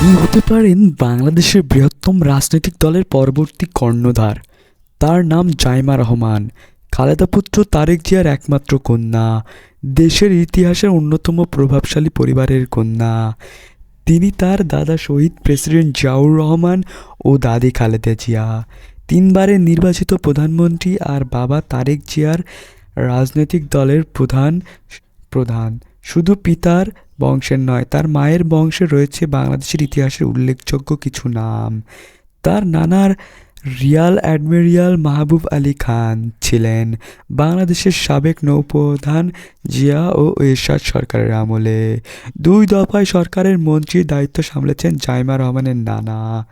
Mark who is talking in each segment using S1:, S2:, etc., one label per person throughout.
S1: তিনি হতে পারেন বাংলাদেশের বৃহত্তম রাজনৈতিক দলের পরবর্তী কর্ণধার। তার নাম জাইমা রহমান। খালেদা পুত্র তারেক জিয়ার একমাত্র কন্যা। দেশের ইতিহাসের অন্যতম প্রভাবশালী পরিবারের কন্যা। তিনি তার দাদা শহীদ প্রেসিডেন্ট জিয়াউর রহমান ও দাদি খালেদা জিয়া। তিনবারের নির্বাচিত প্রধানমন্ত্রী আর বাবা তারেক জিয়ার রাজনৈতিক দলের প্রধান প্রধান। শুধু পিতার বংশের নয়, তার মায়ের বংশে রয়েছে বাংলাদেশের ইতিহাসের উল্লেখযোগ্য কিছু নাম। তার নানার রিয়াল অ্যাডমিরাল মাহবুব আলী খান ছিলেন বাংলাদেশের সাবেক নৌপ্রধান জিয়া ও এরশাদ সরকারের আমলে। দুই দফায় সরকারের মন্ত্রীর দায়িত্ব সামলেছেন জাইমা রহমানের নানা।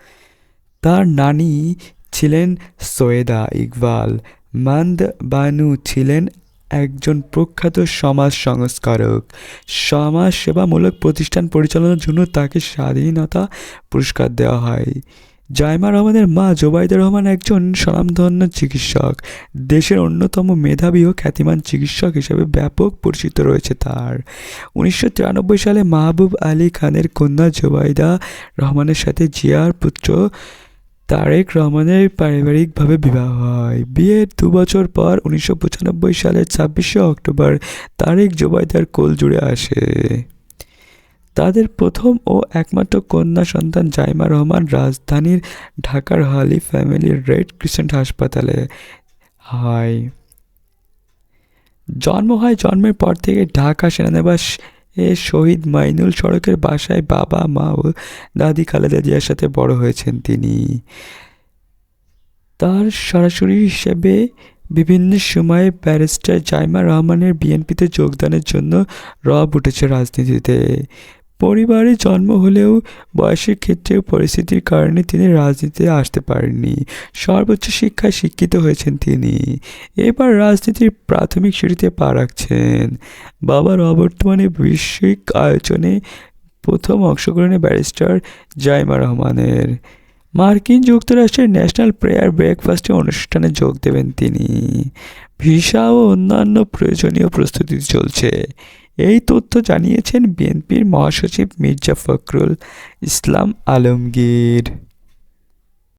S1: তার নানি ছিলেন সৈয়দা ইকবাল, মান্দ বানু ছিলেন একজন প্রখ্যাত সমাজ সংস্কারক। সমাজ সেবামূলক প্রতিষ্ঠান পরিচালনার জন্য তাকে স্বাধীনতা পুরস্কার দেওয়া হয়। জাইমা রহমানের মা জোবাইদা রহমান একজন স্বনামধন্য চিকিৎসক। দেশের অন্যতম মেধাবী ও খ্যাতিমান চিকিৎসক হিসেবে ব্যাপক পরিচিত রয়েছে তার। উনিশশো তিরানব্বই সালে মাহবুব আলী খানের কন্যা জোবাইদা রহমানের সাথে জিয়ার পুত্র তারেক রহমানের পারিবারিকভাবে বিবাহ হয়। বিয়ের দু বছর পর উনিশশো পঁচানব্বই সালের ছাব্বিশে অক্টোবর তারেক জোবাইদার কোল জুড়ে আসে। তাদের প্রথম ও একমাত্র কন্যা সন্তান জাইমা রহমান রাজধানীর ঢাকার হালি ফ্যামিলির রেড ক্রিসেন্ট হাসপাতালে হয়। জন্ম হয় জন্মের পর থেকে ঢাকা সেনানিবাস এ শহীদ মাইনুল সড়কের বাসায় বাবা, মা ও দাদি খালেদা জিয়ার সাথে বড় হয়েছেন তিনি। তার সরাসরি হিসেবে বিভিন্ন সময়ে ব্যারিস্টার জাইমা রহমানের বিএনপিতে যোগদানের জন্য রব উঠেছে রাজনীতিতে। পরিবারে জন্ম হলেও বয়সের ক্ষেত্রে পরিস্থিতির কারণে তিনি রাজনীতিতে আসতে পারেননি। সর্বোচ্চ শিক্ষায় শিক্ষিত হয়েছেন তিনি। এবার রাজনীতির প্রাথমিক সিঁড়িতে পা রাখছেন। বাবার অবর্তমানে বৈশ্বিক আয়োজনে প্রথম অংশগ্রহণে ব্যারিস্টার জাইমা রহমানের। মার্কিন যুক্তরাষ্ট্রের ন্যাশনাল প্রেয়ার ব্রেকফাস্টে অনুষ্ঠানে যোগ দেবেন তিনি। ভিসা ও অন্যান্য প্রয়োজনীয় প্রস্তুতি চলছে। এই তথ্য জানিয়েছেন বিএনপির মহাসচিব মির্জা ফখরুল ইসলাম আলমগীর।